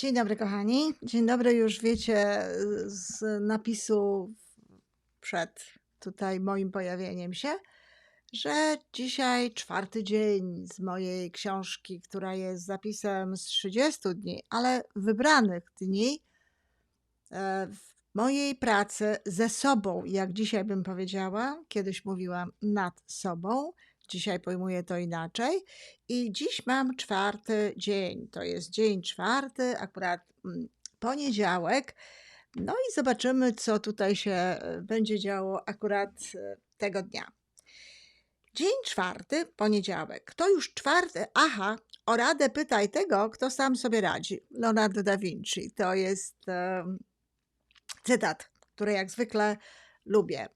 Dzień dobry, kochani. Dzień dobry, już wiecie z napisu przed tutaj moim pojawieniem się, że dzisiaj czwarty dzień z mojej książki, która jest zapisem z 30 dni, ale wybranych dni e, w mojej pracy ze sobą, jak dzisiaj bym powiedziała, kiedyś mówiłam nad sobą, Dzisiaj pojmuję to inaczej. I dziś mam czwarty dzień. To jest dzień czwarty, akurat mm, poniedziałek. No i zobaczymy, co tutaj się e, będzie działo akurat e, tego dnia. Dzień czwarty, poniedziałek. Kto już czwarty? Aha, o radę pytaj tego, kto sam sobie radzi. Leonardo da Vinci. To jest um, cytat, który jak zwykle lubię.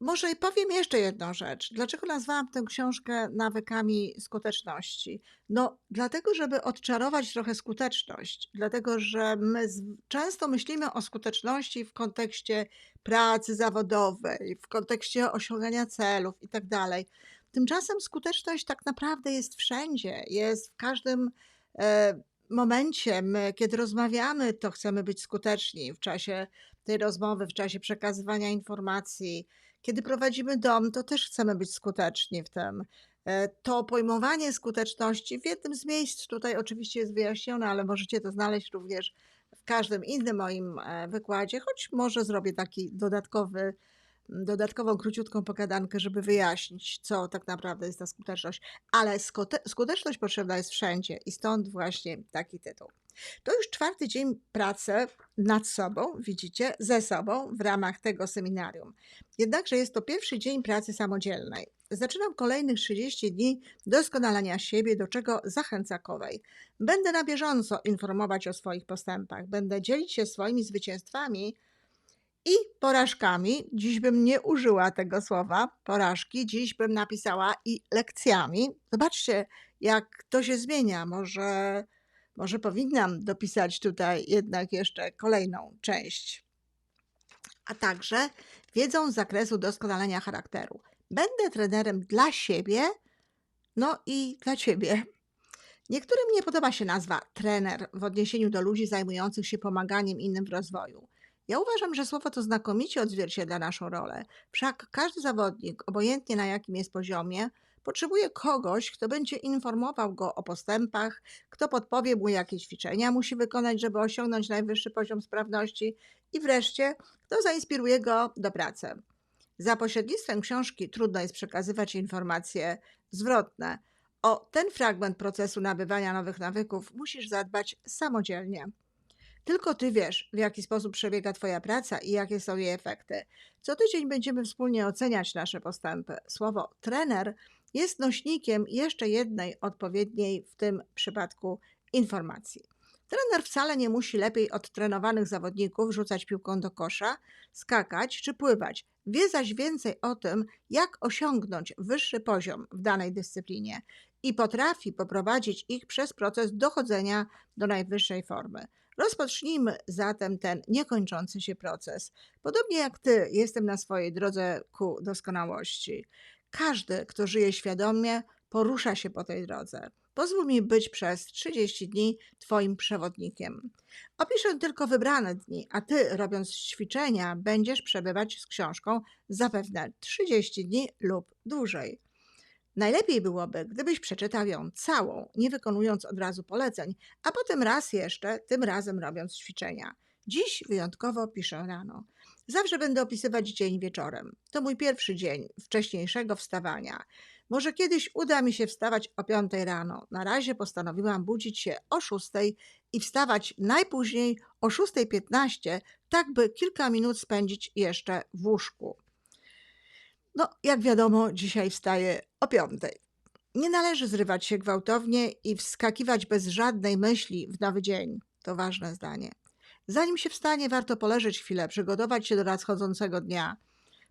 Może powiem jeszcze jedną rzecz. Dlaczego nazwałam tę książkę nawykami skuteczności? No, dlatego, żeby odczarować trochę skuteczność. Dlatego, że my często myślimy o skuteczności w kontekście pracy zawodowej, w kontekście osiągania celów i tak. Tymczasem skuteczność tak naprawdę jest wszędzie, jest w każdym e, momencie. My, kiedy rozmawiamy, to chcemy być skuteczni w czasie tej rozmowy, w czasie przekazywania informacji kiedy prowadzimy dom, to też chcemy być skuteczni w tym. E, to pojmowanie skuteczności w jednym z miejsc tutaj oczywiście jest wyjaśnione, ale możecie to znaleźć również w każdym innym moim e, wykładzie, choć może zrobię taki dodatkowy, dodatkową króciutką pokadankę, żeby wyjaśnić, co tak naprawdę jest ta skuteczność. Ale skuteczność potrzebna jest wszędzie i stąd właśnie taki tytuł. To już czwarty dzień pracy nad sobą, widzicie, ze sobą w ramach tego seminarium. Jednakże jest to pierwszy dzień pracy samodzielnej. Zaczynam kolejnych 30 dni doskonalenia siebie, do czego zachęca Kowej. Będę na bieżąco informować o swoich postępach, będę dzielić się swoimi zwycięstwami i porażkami. Dziś bym nie użyła tego słowa porażki, dziś bym napisała i lekcjami. Zobaczcie, jak to się zmienia. Może może powinnam dopisać tutaj jednak jeszcze kolejną część. A także wiedzą z zakresu doskonalenia charakteru. Będę trenerem dla siebie, no i dla ciebie. Niektórym nie podoba się nazwa trener w odniesieniu do ludzi zajmujących się pomaganiem innym w rozwoju. Ja uważam, że słowo to znakomicie odzwierciedla naszą rolę. Wszak każdy zawodnik, obojętnie na jakim jest poziomie, Potrzebuje kogoś, kto będzie informował go o postępach, kto podpowie mu, jakie ćwiczenia musi wykonać, żeby osiągnąć najwyższy poziom sprawności i wreszcie, kto zainspiruje go do pracy. Za pośrednictwem książki trudno jest przekazywać informacje zwrotne. O ten fragment procesu nabywania nowych nawyków musisz zadbać samodzielnie. Tylko ty wiesz, w jaki sposób przebiega Twoja praca i jakie są jej efekty. Co tydzień będziemy wspólnie oceniać nasze postępy. Słowo trener jest nośnikiem jeszcze jednej odpowiedniej w tym przypadku informacji. Trener wcale nie musi lepiej od trenowanych zawodników rzucać piłką do kosza, skakać czy pływać. Wie zaś więcej o tym, jak osiągnąć wyższy poziom w danej dyscyplinie i potrafi poprowadzić ich przez proces dochodzenia do najwyższej formy. Rozpocznijmy zatem ten niekończący się proces. Podobnie jak Ty, jestem na swojej drodze ku doskonałości. Każdy, kto żyje świadomie, porusza się po tej drodze. Pozwól mi być przez 30 dni Twoim przewodnikiem. Opiszę tylko wybrane dni, a Ty, robiąc ćwiczenia, będziesz przebywać z książką zapewne 30 dni lub dłużej. Najlepiej byłoby, gdybyś przeczytał ją całą, nie wykonując od razu poleceń, a potem raz jeszcze, tym razem robiąc ćwiczenia. Dziś wyjątkowo piszę rano. Zawsze będę opisywać dzień wieczorem. To mój pierwszy dzień wcześniejszego wstawania. Może kiedyś uda mi się wstawać o 5 rano. Na razie postanowiłam budzić się o 6 i wstawać najpóźniej o 6.15, tak by kilka minut spędzić jeszcze w łóżku. No, jak wiadomo, dzisiaj wstaję o 5. Nie należy zrywać się gwałtownie i wskakiwać bez żadnej myśli w nowy dzień. To ważne zdanie. Zanim się wstanie, warto poleżeć chwilę, przygotować się do nadchodzącego dnia.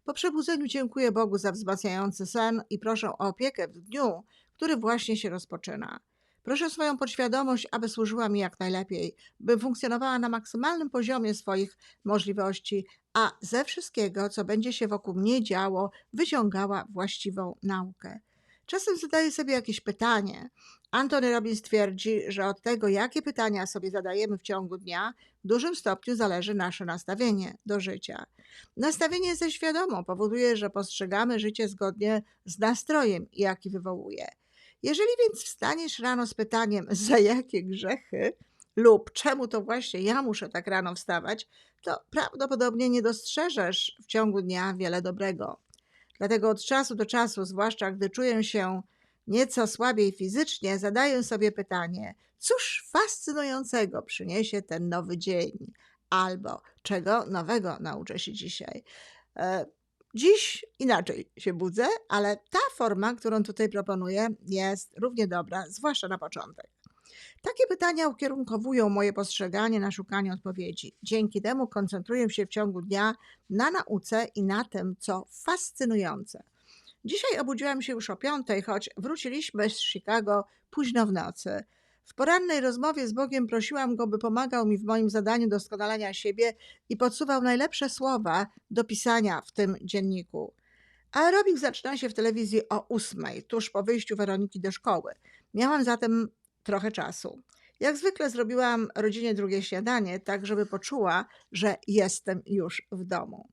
Po przebudzeniu dziękuję Bogu za wzmacniający sen i proszę o opiekę w dniu, który właśnie się rozpoczyna. Proszę swoją podświadomość, aby służyła mi jak najlepiej, bym funkcjonowała na maksymalnym poziomie swoich możliwości, a ze wszystkiego, co będzie się wokół mnie działo, wyciągała właściwą naukę. Czasem zadaję sobie jakieś pytanie. Antony Robbins twierdzi, że od tego, jakie pytania sobie zadajemy w ciągu dnia, w dużym stopniu zależy nasze nastawienie do życia. Nastawienie ze świadomą powoduje, że postrzegamy życie zgodnie z nastrojem, jaki wywołuje. Jeżeli więc wstaniesz rano z pytaniem, za jakie grzechy lub czemu to właśnie ja muszę tak rano wstawać, to prawdopodobnie nie dostrzeżesz w ciągu dnia wiele dobrego. Dlatego od czasu do czasu, zwłaszcza gdy czuję się nieco słabiej fizycznie, zadaję sobie pytanie, cóż fascynującego przyniesie ten nowy dzień, albo czego nowego nauczę się dzisiaj. E, Dziś inaczej się budzę, ale ta forma, którą tutaj proponuję, jest równie dobra, zwłaszcza na początek. Takie pytania ukierunkowują moje postrzeganie na szukanie odpowiedzi. Dzięki temu koncentruję się w ciągu dnia na nauce i na tym, co fascynujące. Dzisiaj obudziłam się już o piątej, choć wróciliśmy z Chicago późno w nocy. W porannej rozmowie z Bogiem prosiłam go, by pomagał mi w moim zadaniu doskonalenia siebie i podsuwał najlepsze słowa do pisania w tym dzienniku. Aerobik zaczyna się w telewizji o ósmej, tuż po wyjściu Weroniki do szkoły. Miałam zatem trochę czasu. Jak zwykle zrobiłam rodzinie drugie śniadanie, tak żeby poczuła, że jestem już w domu.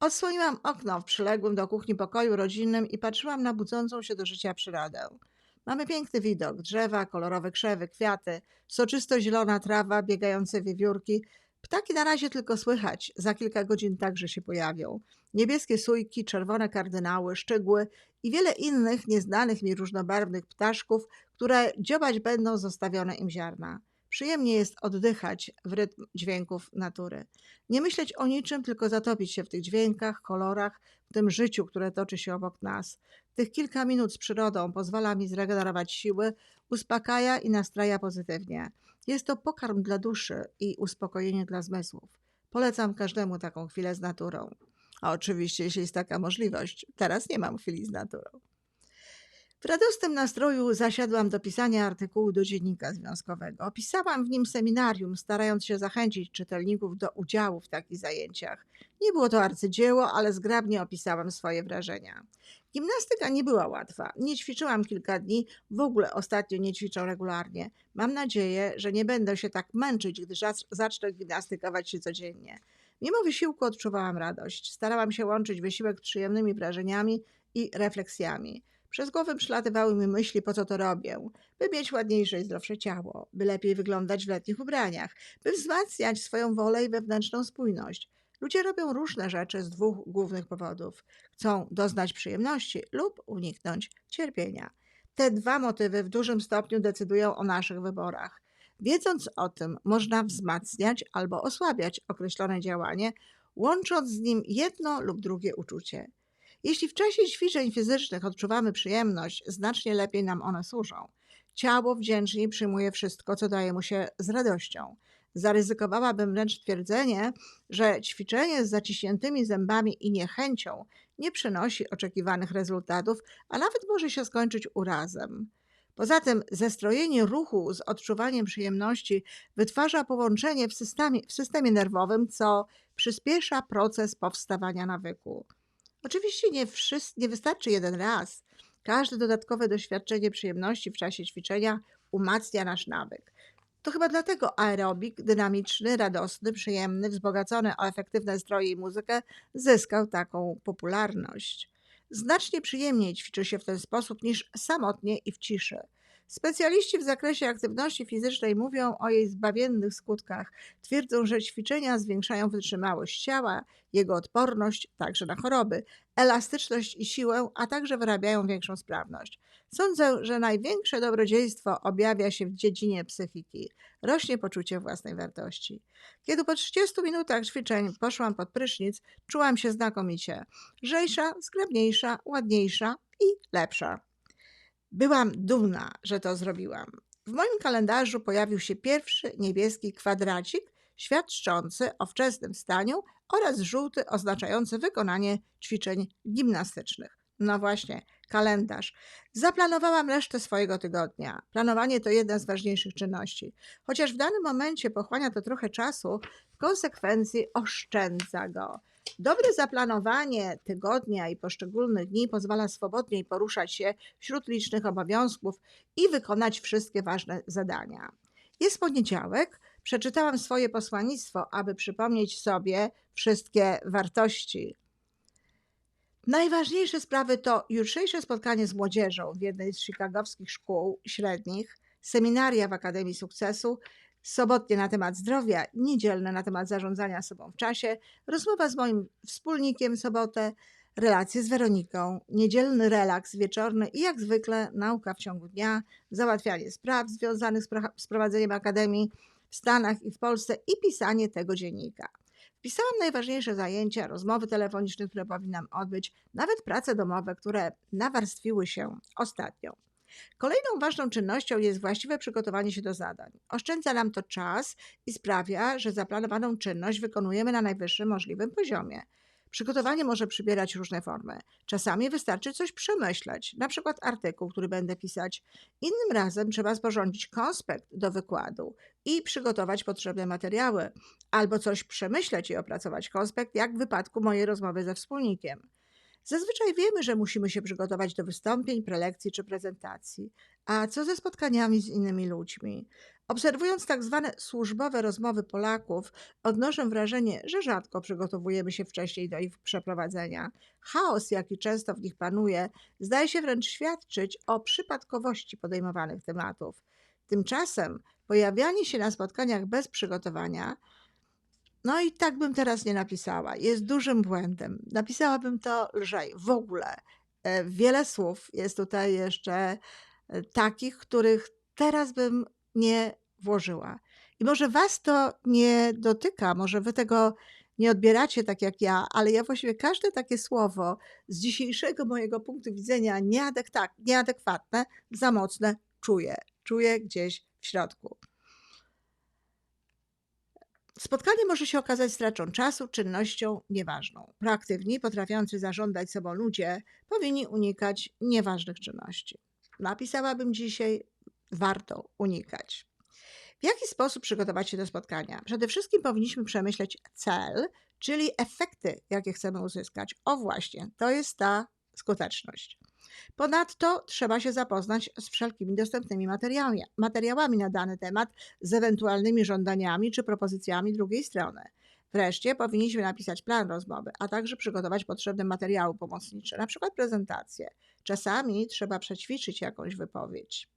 Odsłoniłam okno w przyległym do kuchni pokoju rodzinnym i patrzyłam na budzącą się do życia przyrodę. Mamy piękny widok: drzewa, kolorowe krzewy, kwiaty, soczysto zielona trawa, biegające wiewiórki. Ptaki na razie tylko słychać, za kilka godzin także się pojawią. Niebieskie sójki, czerwone kardynały, szczegóły i wiele innych nieznanych mi różnobarwnych ptaszków, które dziobać będą zostawione im ziarna. Przyjemnie jest oddychać w rytm dźwięków natury. Nie myśleć o niczym, tylko zatopić się w tych dźwiękach, kolorach, w tym życiu, które toczy się obok nas. Tych kilka minut z przyrodą pozwala mi zregenerować siły, uspokaja i nastraja pozytywnie. Jest to pokarm dla duszy i uspokojenie dla zmysłów. Polecam każdemu taką chwilę z naturą. A oczywiście, jeśli jest taka możliwość. Teraz nie mam chwili z naturą. W radosnym nastroju zasiadłam do pisania artykułu do dziennika związkowego. Opisałam w nim seminarium, starając się zachęcić czytelników do udziału w takich zajęciach. Nie było to arcydzieło, ale zgrabnie opisałam swoje wrażenia. Gimnastyka nie była łatwa. Nie ćwiczyłam kilka dni, w ogóle ostatnio nie ćwiczę regularnie. Mam nadzieję, że nie będę się tak męczyć, gdy zacznę gimnastykować się codziennie. Mimo wysiłku odczuwałam radość. Starałam się łączyć wysiłek z przyjemnymi wrażeniami i refleksjami. Przez głowę przelatywały mi myśli, po co to robię. By mieć ładniejsze i zdrowsze ciało, by lepiej wyglądać w letnich ubraniach, by wzmacniać swoją wolę i wewnętrzną spójność. Ludzie robią różne rzeczy z dwóch głównych powodów. Chcą doznać przyjemności lub uniknąć cierpienia. Te dwa motywy w dużym stopniu decydują o naszych wyborach. Wiedząc o tym, można wzmacniać albo osłabiać określone działanie, łącząc z nim jedno lub drugie uczucie. Jeśli w czasie ćwiczeń fizycznych odczuwamy przyjemność, znacznie lepiej nam one służą. Ciało wdzięcznie przyjmuje wszystko, co daje mu się z radością. Zaryzykowałabym wręcz twierdzenie, że ćwiczenie z zaciśniętymi zębami i niechęcią nie przynosi oczekiwanych rezultatów, a nawet może się skończyć urazem. Poza tym zestrojenie ruchu z odczuwaniem przyjemności wytwarza połączenie w systemie, w systemie nerwowym, co przyspiesza proces powstawania nawyku. Oczywiście nie, wszyscy, nie wystarczy jeden raz. Każde dodatkowe doświadczenie przyjemności w czasie ćwiczenia umacnia nasz nawyk. To chyba dlatego aerobik, dynamiczny, radosny, przyjemny, wzbogacony o efektywne stroje i muzykę, zyskał taką popularność. Znacznie przyjemniej ćwiczy się w ten sposób niż samotnie i w ciszy. Specjaliści w zakresie aktywności fizycznej mówią o jej zbawiennych skutkach. Twierdzą, że ćwiczenia zwiększają wytrzymałość ciała, jego odporność także na choroby, elastyczność i siłę, a także wyrabiają większą sprawność. Sądzę, że największe dobrodziejstwo objawia się w dziedzinie psychiki. Rośnie poczucie własnej wartości. Kiedy po 30 minutach ćwiczeń poszłam pod prysznic, czułam się znakomicie. Lżejsza, zgrabniejsza, ładniejsza i lepsza. Byłam dumna, że to zrobiłam. W moim kalendarzu pojawił się pierwszy niebieski kwadracik świadczący o wczesnym wstaniu oraz żółty oznaczający wykonanie ćwiczeń gimnastycznych. No właśnie, kalendarz. Zaplanowałam resztę swojego tygodnia. Planowanie to jedna z ważniejszych czynności. Chociaż w danym momencie pochłania to trochę czasu, w konsekwencji oszczędza go. Dobre zaplanowanie tygodnia i poszczególnych dni pozwala swobodniej poruszać się wśród licznych obowiązków i wykonać wszystkie ważne zadania. Jest poniedziałek, przeczytałam swoje posłannictwo, aby przypomnieć sobie wszystkie wartości. Najważniejsze sprawy to jutrzejsze spotkanie z młodzieżą w jednej z chicagowskich szkół średnich, seminaria w Akademii Sukcesu, sobotnie na temat zdrowia, niedzielne na temat zarządzania sobą w czasie, rozmowa z moim wspólnikiem sobotę, relacje z Weroniką, niedzielny relaks wieczorny i jak zwykle nauka w ciągu dnia, załatwianie spraw związanych z, prowadzeniem Akademii w Stanach i w Polsce i pisanie tego dziennika. Wpisałam najważniejsze zajęcia, rozmowy telefoniczne, które powinnam odbyć, nawet prace domowe, które nawarstwiły się ostatnio. Kolejną ważną czynnością jest właściwe przygotowanie się do zadań. Oszczędza nam to czas i sprawia, że zaplanowaną czynność wykonujemy na najwyższym możliwym poziomie. Przygotowanie może przybierać różne formy. Czasami wystarczy coś przemyśleć, na przykład artykuł, który będę pisać. Innym razem trzeba sporządzić konspekt do wykładu i przygotować potrzebne materiały, albo coś przemyśleć i opracować konspekt, jak w wypadku mojej rozmowy ze wspólnikiem. Zazwyczaj wiemy, że musimy się przygotować do wystąpień, prelekcji czy prezentacji. A co ze spotkaniami z innymi ludźmi? Obserwując tak zwane służbowe rozmowy Polaków, odnoszę wrażenie, że rzadko przygotowujemy się wcześniej do ich przeprowadzenia. Chaos, jaki często w nich panuje, zdaje się wręcz świadczyć o przypadkowości podejmowanych tematów. Tymczasem pojawianie się na spotkaniach bez przygotowania no i tak bym teraz nie napisała. Jest dużym błędem. Napisałabym to lżej. W ogóle e, wiele słów jest tutaj jeszcze e, takich, których teraz bym nie włożyła. I może was to nie dotyka, może wy tego nie odbieracie tak jak ja, ale ja właściwie każde takie słowo z dzisiejszego mojego punktu widzenia nieadek tak, nieadekwatne, za mocne czuję. Czuję gdzieś w środku. Spotkanie może się okazać straczą czasu, czynnością nieważną. Proaktywni, potrafiący zarządzać sobą ludzie powinni unikać nieważnych czynności. Napisałabym dzisiaj, warto unikać. W jaki sposób przygotować się do spotkania? Przede wszystkim powinniśmy przemyśleć cel, czyli efekty, jakie chcemy uzyskać. O właśnie, to jest ta skuteczność. Ponadto trzeba się zapoznać z wszelkimi dostępnymi materiałami, materiałami na dany temat, z ewentualnymi żądaniami czy propozycjami drugiej strony. Wreszcie powinniśmy napisać plan rozmowy, a także przygotować potrzebne materiały pomocnicze, np. prezentację. Czasami trzeba przećwiczyć jakąś wypowiedź.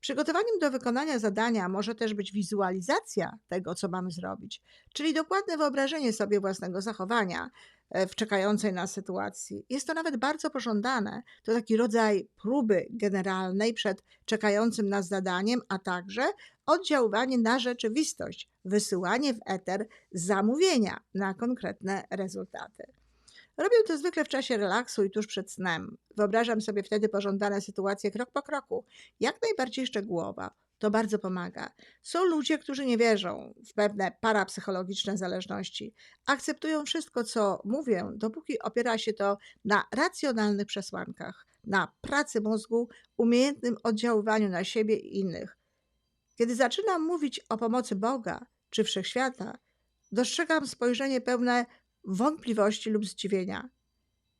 Przygotowaniem do wykonania zadania może też być wizualizacja tego, co mamy zrobić, czyli dokładne wyobrażenie sobie własnego zachowania e, w czekającej nas sytuacji. Jest to nawet bardzo pożądane. To taki rodzaj próby generalnej przed czekającym nas zadaniem, a także oddziaływanie na rzeczywistość, wysyłanie w eter zamówienia na konkretne rezultaty. Robię to zwykle w czasie relaksu i tuż przed snem. Wyobrażam sobie wtedy pożądane sytuacje krok po kroku, jak najbardziej szczegółowo. To bardzo pomaga. Są ludzie, którzy nie wierzą w pewne parapsychologiczne zależności. Akceptują wszystko, co mówię, dopóki opiera się to na racjonalnych przesłankach, na pracy mózgu, umiejętnym oddziaływaniu na siebie i innych. Kiedy zaczynam mówić o pomocy Boga czy wszechświata, dostrzegam spojrzenie pełne wątpliwości lub zdziwienia.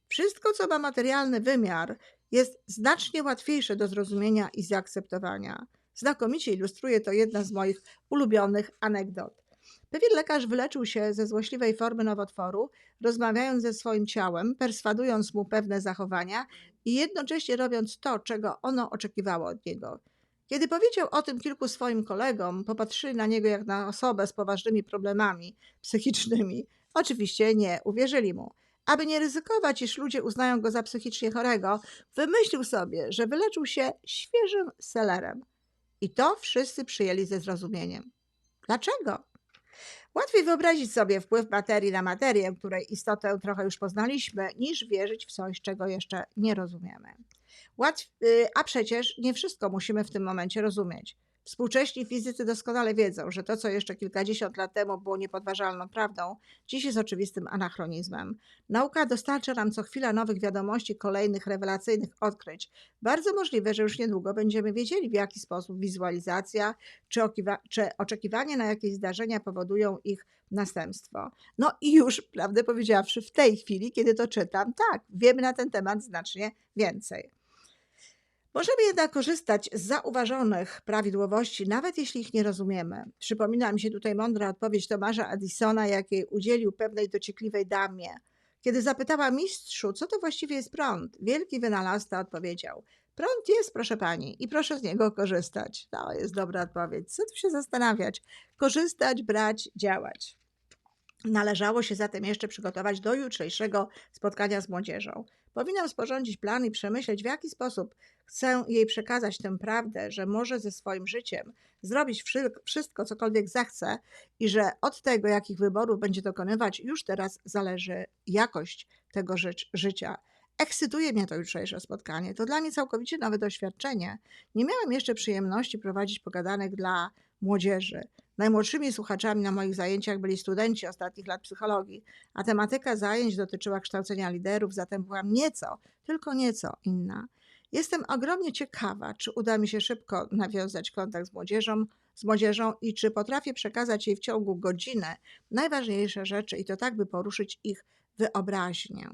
Wszystko, co ma materialny wymiar, jest znacznie łatwiejsze do zrozumienia i zaakceptowania. Znakomicie ilustruje to jedna z moich ulubionych anegdot. Pewien lekarz wyleczył się ze złośliwej formy nowotworu, rozmawiając ze swoim ciałem, perswadując mu pewne zachowania i jednocześnie robiąc to, czego ono oczekiwało od niego. Kiedy powiedział o tym kilku swoim kolegom, popatrzyli na niego jak na osobę z poważnymi problemami psychicznymi. Oczywiście nie uwierzyli mu. Aby nie ryzykować, iż ludzie uznają go za psychicznie chorego, wymyślił sobie, że wyleczył się świeżym selerem. I to wszyscy przyjęli ze zrozumieniem. Dlaczego? Łatwiej wyobrazić sobie wpływ materii na materię, której istotę trochę już poznaliśmy, niż wierzyć w coś, czego jeszcze nie rozumiemy. Łatw... y, A przecież nie wszystko musimy w tym momencie rozumieć. Współcześni fizycy doskonale wiedzą, że to, co jeszcze kilkadziesiąt lat temu było niepodważalną prawdą, dziś jest oczywistym anachronizmem. Nauka dostarcza nam co chwila nowych wiadomości, kolejnych rewelacyjnych odkryć. Bardzo możliwe, że już niedługo będziemy wiedzieli, w jaki sposób wizualizacja czy, czy oczekiwanie na jakieś zdarzenia powodują ich następstwo. No i już, prawdę powiedziawszy, w tej chwili, kiedy to czytam, tak, wiemy na ten temat znacznie więcej. Możemy jednak korzystać z zauważonych prawidłowości, nawet jeśli ich nie rozumiemy. Przypomina mi się tutaj mądra odpowiedź Tomasza Addisona, jakiej udzielił pewnej dociekliwej damie. Kiedy zapytała mistrzu, co to właściwie jest prąd, wielki wynalazca odpowiedział: Prąd jest, proszę pani, i proszę z niego korzystać. To jest dobra odpowiedź. Co tu się zastanawiać? Korzystać, brać, działać. Należało się zatem jeszcze przygotować do jutrzejszego spotkania z młodzieżą. Powinnam sporządzić plan i przemyśleć, w jaki sposób chcę jej przekazać tę prawdę, że może ze swoim życiem zrobić wszy- wszystko, cokolwiek zechce i że od tego, jakich wyborów będzie dokonywać, już teraz zależy jakość tego życia. Ekscytuje mnie to jutrzejsze spotkanie. To dla mnie całkowicie nowe doświadczenie. Nie miałam jeszcze przyjemności prowadzić pogadanek dla młodzieży. Najmłodszymi słuchaczami na moich zajęciach byli studenci ostatnich lat psychologii, a tematyka zajęć dotyczyła kształcenia liderów, zatem byłam nieco, tylko nieco inna. Jestem ogromnie ciekawa, czy uda mi się szybko nawiązać kontakt z młodzieżą, z młodzieżą i czy potrafię przekazać jej w ciągu godziny najważniejsze rzeczy i to tak, by poruszyć ich wyobraźnię.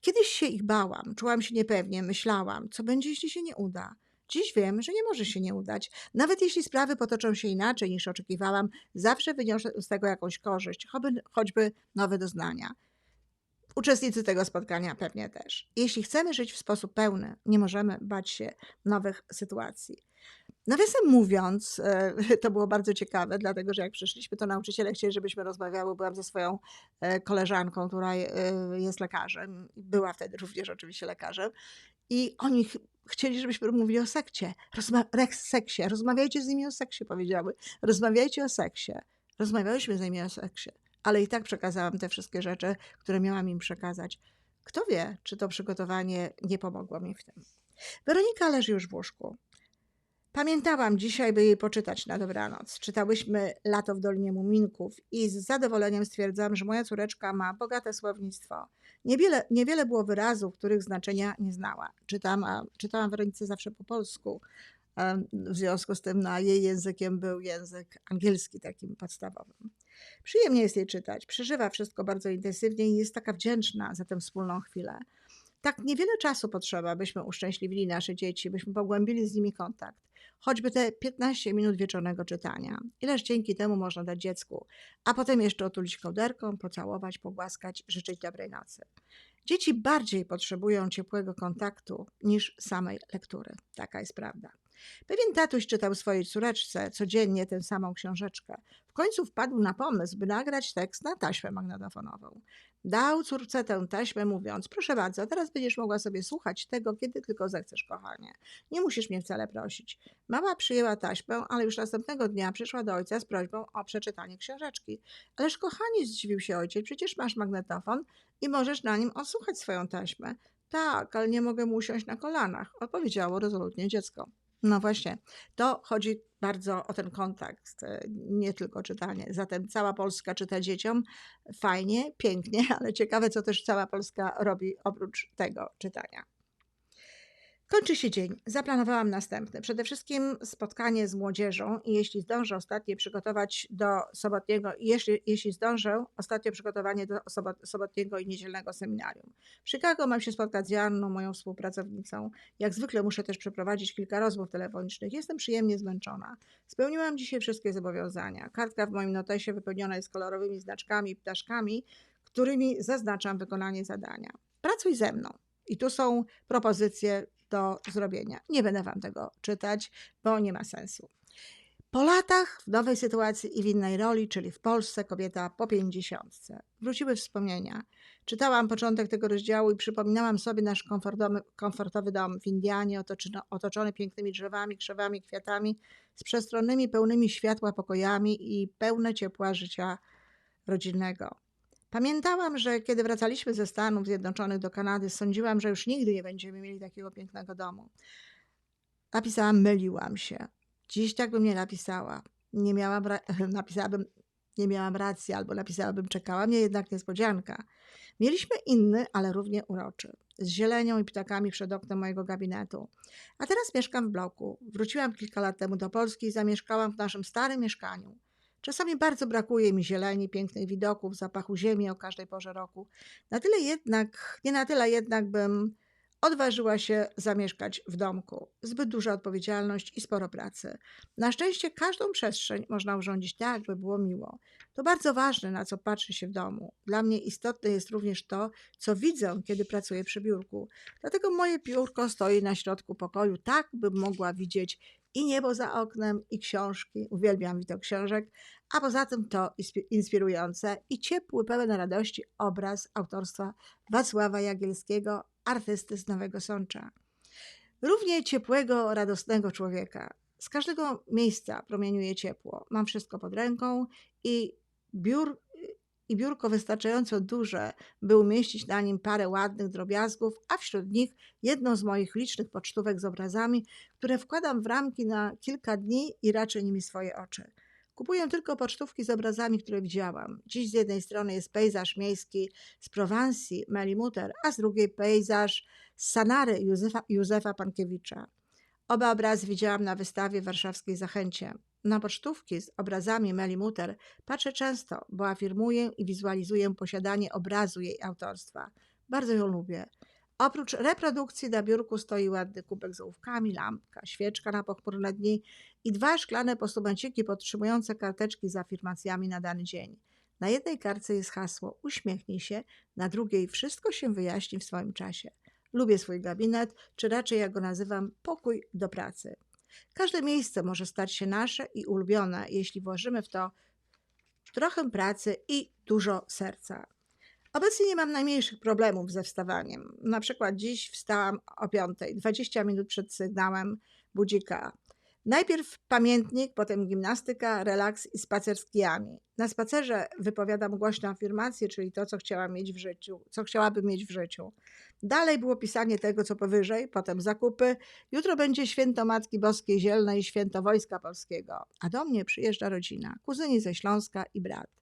Kiedyś się ich bałam, czułam się niepewnie, myślałam, co będzie, jeśli się nie uda. Dziś wiem, że nie może się nie udać. Nawet jeśli sprawy potoczą się inaczej niż oczekiwałam, zawsze wyniosę z tego jakąś korzyść, choćby, nowe doznania. Uczestnicy tego spotkania pewnie też. Jeśli chcemy żyć w sposób pełny, nie możemy bać się nowych sytuacji. Nawiasem mówiąc, e, to było bardzo ciekawe, dlatego że jak przyszliśmy, to nauczyciele chcieli, żebyśmy rozmawiały. Byłam ze swoją e, koleżanką, która e, jest lekarzem, była wtedy również oczywiście lekarzem, i oni chcieli, żebyśmy mówili o sekcie, rozma- seksie. Rozmawiajcie z nimi o seksie, powiedziały. Rozmawiajcie o seksie. Rozmawialiśmy z nimi o seksie, ale i tak przekazałam te wszystkie rzeczy, które miałam im przekazać. Kto wie, czy to przygotowanie nie pomogło mi w tym. Weronika leży już w łóżku. Pamiętałam dzisiaj, by jej poczytać na dobranoc. Czytałyśmy Lato w Dolinie Muminków i z zadowoleniem stwierdzam, że moja córeczka ma bogate słownictwo. Niewiele, niewiele było wyrazów, których znaczenia nie znała. Czytam, a, czytałam Weronice zawsze po polsku. W związku z tym na jej językiem był język angielski takim podstawowym. Przyjemnie jest jej czytać, przeżywa wszystko bardzo intensywnie i jest taka wdzięczna za tę wspólną chwilę. Tak niewiele czasu potrzeba, byśmy uszczęśliwili nasze dzieci, byśmy pogłębili z nimi kontakt. Choćby te 15 minut wieczornego czytania. Ileż dzięki temu można dać dziecku, a potem jeszcze otulić kołderką, pocałować, pogłaskać, życzyć dobrej nocy. Dzieci bardziej potrzebują ciepłego kontaktu niż samej lektury. Taka jest prawda. Pewien tatuś czytał swojej córeczce codziennie tę samą książeczkę. W końcu wpadł na pomysł, by nagrać tekst na taśmę magnetofonową. Dał córce tę taśmę, mówiąc: Proszę bardzo, teraz będziesz mogła sobie słuchać tego, kiedy tylko zechcesz, kochanie. Nie musisz mnie wcale prosić. Mama przyjęła taśmę, ale już następnego dnia przyszła do ojca z prośbą o przeczytanie książeczki. Ależ kochanie, zdziwił się ojciec, przecież masz magnetofon i możesz na nim odsłuchać swoją taśmę. Tak, ale nie mogę mu usiąść na kolanach, odpowiedziało rezolutnie dziecko. No właśnie, to chodzi bardzo o ten kontakt, e, nie tylko czytanie. Zatem cała Polska czyta dzieciom fajnie, pięknie, ale ciekawe, co też cała Polska robi oprócz tego czytania. Kończy się dzień. Zaplanowałam następny. Przede wszystkim spotkanie z młodzieżą i jeśli zdążę ostatnie przygotować do sobotniego, jeśli, jeśli zdążę, ostatnie przygotowanie do sobot, sobotniego i niedzielnego seminarium. W Chicago mam się spotkać z Janną, moją współpracownicą. Jak zwykle muszę też przeprowadzić kilka rozmów telefonicznych. Jestem przyjemnie zmęczona. Spełniłam dzisiaj wszystkie zobowiązania. Kartka w moim notesie wypełniona jest kolorowymi znaczkami i ptaszkami, którymi zaznaczam wykonanie zadania. Pracuj ze mną. I tu są propozycje do zrobienia. Nie będę Wam tego czytać, bo nie ma sensu. Po latach, w nowej sytuacji i w innej roli, czyli w Polsce, kobieta po pięćdziesiątce. Wróciły wspomnienia. Czytałam początek tego rozdziału i przypominałam sobie nasz komfortowy, komfortowy dom w Indianie, otoczony, otoczony pięknymi drzewami, krzewami, kwiatami, z przestronnymi, pełnymi światła pokojami i pełne ciepła życia rodzinnego. Pamiętałam, że kiedy wracaliśmy ze Stanów Zjednoczonych do Kanady, sądziłam, że już nigdy nie będziemy mieli takiego pięknego domu. Napisałam, myliłam się. Dziś tak bym nie napisała. Nie miałam, napisałabym, nie miałam racji, albo napisałabym, czekała mnie jednak niespodzianka. Mieliśmy inny, ale równie uroczy, z zielenią i ptakami przed oknem mojego gabinetu. A teraz mieszkam w bloku. Wróciłam kilka lat temu do Polski i zamieszkałam w naszym starym mieszkaniu. Czasami bardzo brakuje mi zieleni, pięknych widoków, zapachu ziemi o każdej porze roku. Na tyle jednak, nie na tyle jednak bym odważyła się zamieszkać w domku. Zbyt duża odpowiedzialność i sporo pracy. Na szczęście każdą przestrzeń można urządzić tak, by było miło. To bardzo ważne, na co patrzy się w domu. Dla mnie istotne jest również to, co widzę, kiedy pracuję przy biurku. Dlatego moje biurko stoi na środku pokoju, tak bym mogła widzieć i niebo za oknem, i książki. Uwielbiam widok książek, a poza tym to inspirujące i ciepły, pełen radości obraz autorstwa Wacława Jagielskiego, artysty z Nowego Sącza. Równie ciepłego, radosnego człowieka. Z każdego miejsca promieniuje ciepło. Mam wszystko pod ręką i, biur, i biurko wystarczająco duże, by umieścić na nim parę ładnych drobiazgów, a wśród nich jedną z moich licznych pocztówek z obrazami, które wkładam w ramki na kilka dni i raczej nimi swoje oczy. Kupuję tylko pocztówki z obrazami, które widziałam. Dziś z jednej strony jest pejzaż miejski z Prowansji, Melimuter, a z drugiej pejzaż z Sanary Józefa, Józefa Pankiewicza. Oba obrazy widziałam na wystawie warszawskiej Zachęcie. Na pocztówki z obrazami Melimuter patrzę często, bo afirmuję i wizualizuję posiadanie obrazu jej autorstwa. Bardzo ją lubię. Oprócz reprodukcji na biurku stoi ładny kubek z ołówkami, lampka, świeczka na pochmurne dni i dwa szklane postumenciki podtrzymujące karteczki z afirmacjami na dany dzień. Na jednej kartce jest hasło uśmiechnij się, na drugiej wszystko się wyjaśni w swoim czasie. Lubię swój gabinet, czy raczej jak go nazywam, pokój do pracy. Każde miejsce może stać się nasze i ulubione, jeśli włożymy w to trochę pracy i dużo serca. Obecnie nie mam najmniejszych problemów ze wstawaniem. Na przykład dziś wstałam o 5, 20 minut przed sygnałem budzika. Najpierw pamiętnik, potem gimnastyka, relaks i spacer z kijami. Na spacerze wypowiadam głośne afirmacje, czyli to, co chciałam mieć w życiu, co chciałabym mieć w życiu. Dalej było pisanie tego, co powyżej, potem zakupy. Jutro będzie święto Matki Boskiej Zielnej i święto Wojska Polskiego, a do mnie przyjeżdża rodzina, kuzyni ze Śląska i brat.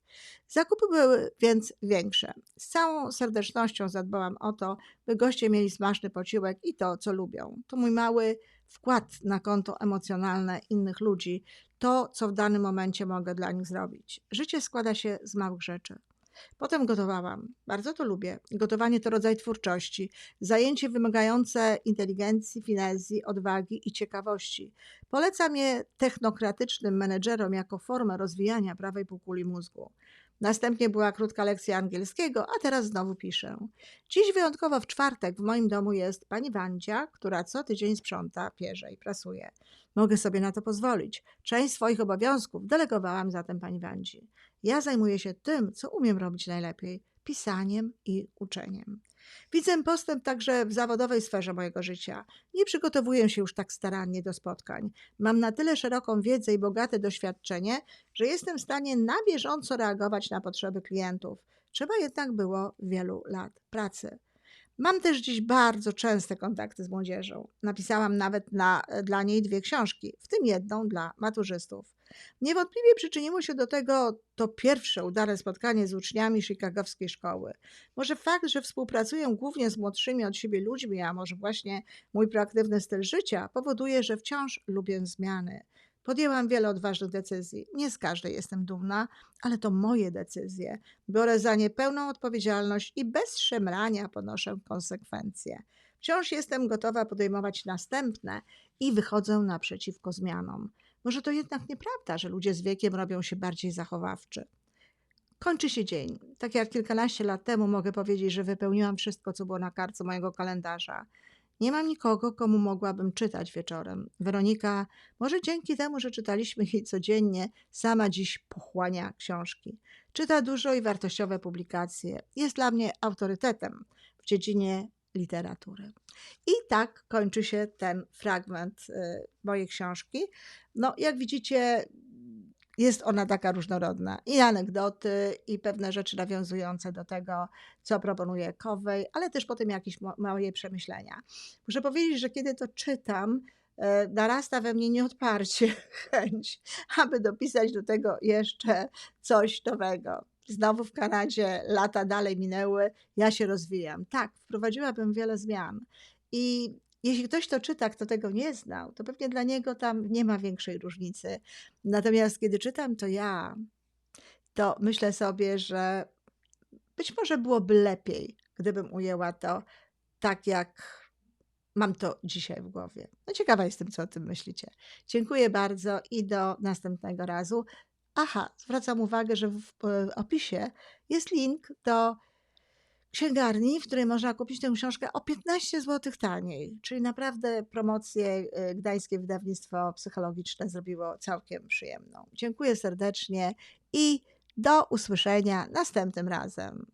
Zakupy były więc większe. Z całą serdecznością zadbałam o to, by goście mieli smaczny posiłek i to, co lubią. To mój mały wkład na konto emocjonalne innych ludzi, to, co w danym momencie mogę dla nich zrobić. Życie składa się z małych rzeczy. Potem gotowałam. Bardzo to lubię. Gotowanie to rodzaj twórczości, zajęcie wymagające inteligencji, finezji, odwagi i ciekawości. Polecam je technokratycznym menedżerom jako formę rozwijania prawej półkuli mózgu. Następnie była krótka lekcja angielskiego, a teraz znowu piszę. Dziś wyjątkowo w czwartek w moim domu jest pani Wandzia, która co tydzień sprząta, pierze i prasuje. Mogę sobie na to pozwolić. Część swoich obowiązków delegowałam zatem pani Wandzi. Ja zajmuję się tym, co umiem robić najlepiej pisaniem i uczeniem. Widzę postęp także w zawodowej sferze mojego życia. Nie przygotowuję się już tak starannie do spotkań. Mam na tyle szeroką wiedzę i bogate doświadczenie, że jestem w stanie na bieżąco reagować na potrzeby klientów. Trzeba jednak było wielu lat pracy. Mam też dziś bardzo częste kontakty z młodzieżą. Napisałam nawet na, dla niej dwie książki, w tym jedną dla maturzystów. Niewątpliwie przyczyniło się do tego to pierwsze udane spotkanie z uczniami chicagowskiej szkoły. Może fakt, że współpracuję głównie z młodszymi od siebie ludźmi, a może właśnie mój proaktywny styl życia powoduje, że wciąż lubię zmiany. Podjęłam wiele odważnych decyzji. Nie z każdej jestem dumna, ale to moje decyzje. Biorę za nie pełną odpowiedzialność i bez szemrania ponoszę konsekwencje. Wciąż jestem gotowa podejmować następne i wychodzę naprzeciwko zmianom. Może to jednak nieprawda, że ludzie z wiekiem robią się bardziej zachowawczy. Kończy się dzień. Tak jak kilkanaście lat temu mogę powiedzieć, że wypełniłam wszystko, co było na kartce mojego kalendarza. Nie mam nikogo, komu mogłabym czytać wieczorem. Weronika, może dzięki temu, że czytaliśmy jej codziennie, sama dziś pochłania książki. Czyta dużo i wartościowe publikacje. Jest dla mnie autorytetem w dziedzinie literatury. I tak kończy się ten fragment y, mojej książki. No, jak widzicie, jest ona taka różnorodna. I anegdoty, i pewne rzeczy nawiązujące do tego, co proponuje Kowej, ale też potem jakieś moje przemyślenia. Muszę powiedzieć, że kiedy to czytam, e, narasta we mnie nieodparcie chęć, aby dopisać do tego jeszcze coś nowego. Znowu w Kanadzie lata dalej minęły, ja się rozwijam. Tak, wprowadziłabym wiele zmian. I jeśli ktoś to czyta, kto tego nie znał, to pewnie dla niego tam nie ma większej różnicy. Natomiast kiedy czytam to ja, to myślę sobie, że być może byłoby lepiej, gdybym ujęła to tak, jak mam to dzisiaj w głowie. No ciekawa jestem, co o tym myślicie. Dziękuję bardzo i do następnego razu. Aha, zwracam uwagę, że w opisie jest link do księgarni, w której można kupić tę książkę o 15 zł taniej. Czyli naprawdę promocję y, Gdańskie Wydawnictwo Psychologiczne zrobiło całkiem przyjemną. Dziękuję serdecznie i do usłyszenia następnym razem.